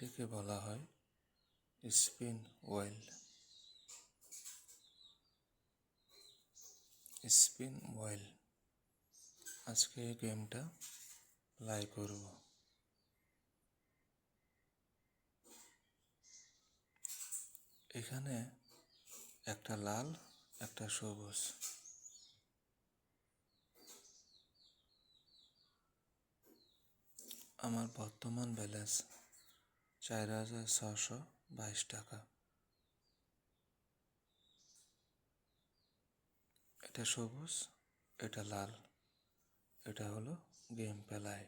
এটিকে বলা হয় স্পিন ওয়েল। Spin well. আজকে এই গেমটা প্লাই করব। এখানে একটা লাল, একটা সবুজ। আমার বর্তমান ব্যালেন্স চার হাজার ছশো বাইশ টাকা। এটা সবুজ, এটা লাল, এটা হলো গেম পেলায়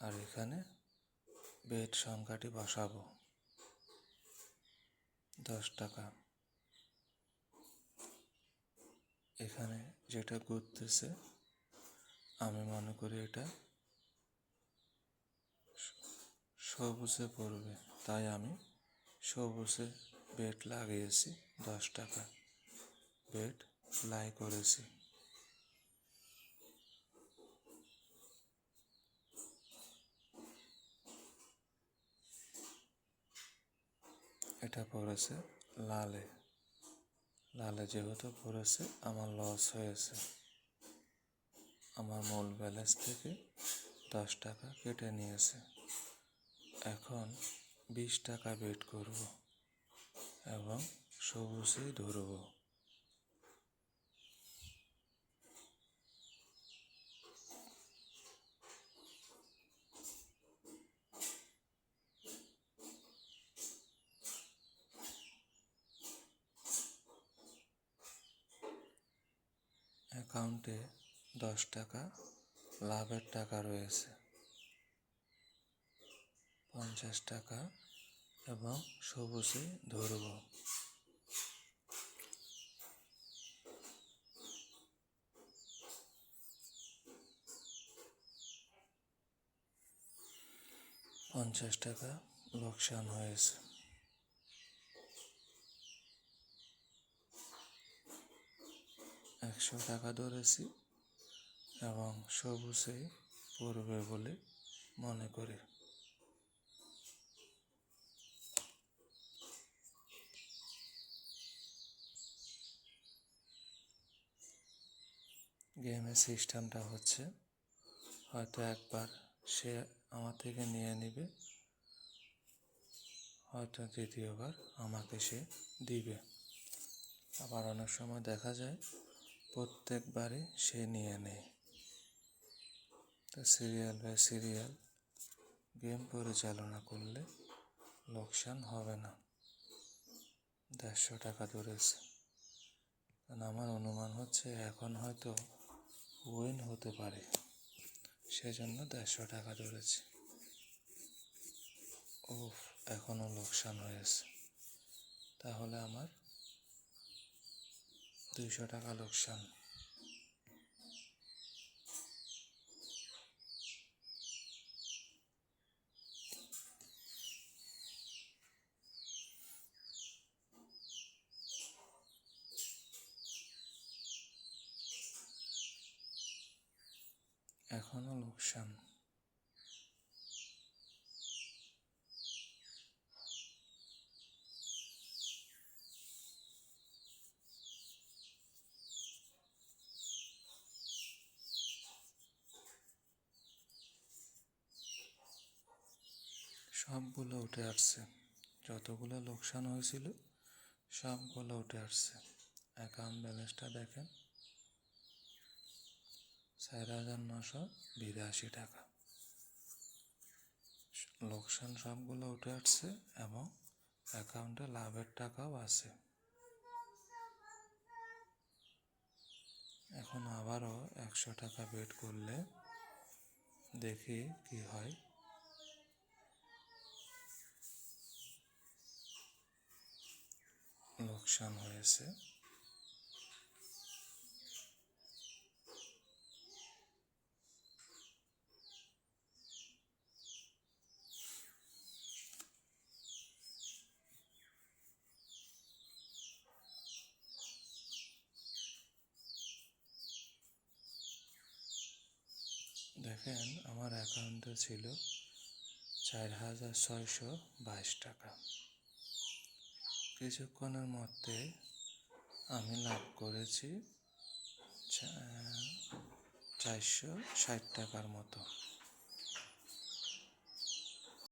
আর এখানে বেড সংখ্যাটি বসাবো। দশ টাকা। এখানে যেটা ঘুরতেছে, আমি মনে করি এটা সবুজে পড়বে। তাই আমি সবুজে বেড লাগিয়েছি, দশ টাকা বেড ফ্লাই করেছি। এটা পড়েছে লালে। লালে যেহেতু পড়েছে, আমার লস হয়েছে। আমার মূল ব্যালেন্স থেকে দশ টাকা কেটে নিয়েছে। এখন বিশ টাকা বেট করব এবং সবুজেই ধরব। অ্যাকাউন্টে দশ টাকা লাভের টাকা রয়েছে। পঞ্চাশ টাকা এবং সবুজে ধরব। পঞ্চাশ টাকা লোকসান হয়েছে। একশো টাকা ধরেছি এবং সবুজে পড়বে বলে মনে করি। গেমের সিস্টেমটা হচ্ছে হয়তো একবার সে আমার থেকে নিয়ে নেবে, হয়তো দ্বিতীয়বার আমাকে সে দিবে। আবার অনেক সময় দেখা যায় প্রত্যেকবারই সে নিয়ে নেয়। তো সিরিয়াল বাই সিরিয়াল গেম পরিচালনা করলে লোকসান হবে না। দেড়শো টাকা ধরেছে। কারণ আমার অনুমান হচ্ছে এখন হয়তো উইন হতে পারে। সেজন্য দেড়শো টাকা ধরেছে। ও এখনও লোকসান হয়েছে। তাহলে আমার দুইশো টাকা লোকসান। এখনও লোকসান। সবগুলো উঠে আসছে। যতগুলো লোকসান হয়েছিল সবগুলো উঠে আসছে। অ্যাকাউন্ট ব্যালেন্সটা দেখেন। চার হাজার নশো বিরাশি টাকা। লোকসান সবগুলো উঠে আসছে এবং অ্যাকাউন্টে লাভের টাকাও আছে। এখন আবারও একশো টাকা বেট করলে দেখি কি হয়। লোকসান হয়েছে। দেখেন, আমার অ্যাকাউন্টে ছিল চার হাজার ছয়শো বাইশ টাকা। কিছুক্ষণের মধ্যে আমি লাভ করেছি চারশো ষাট টাকার মতো।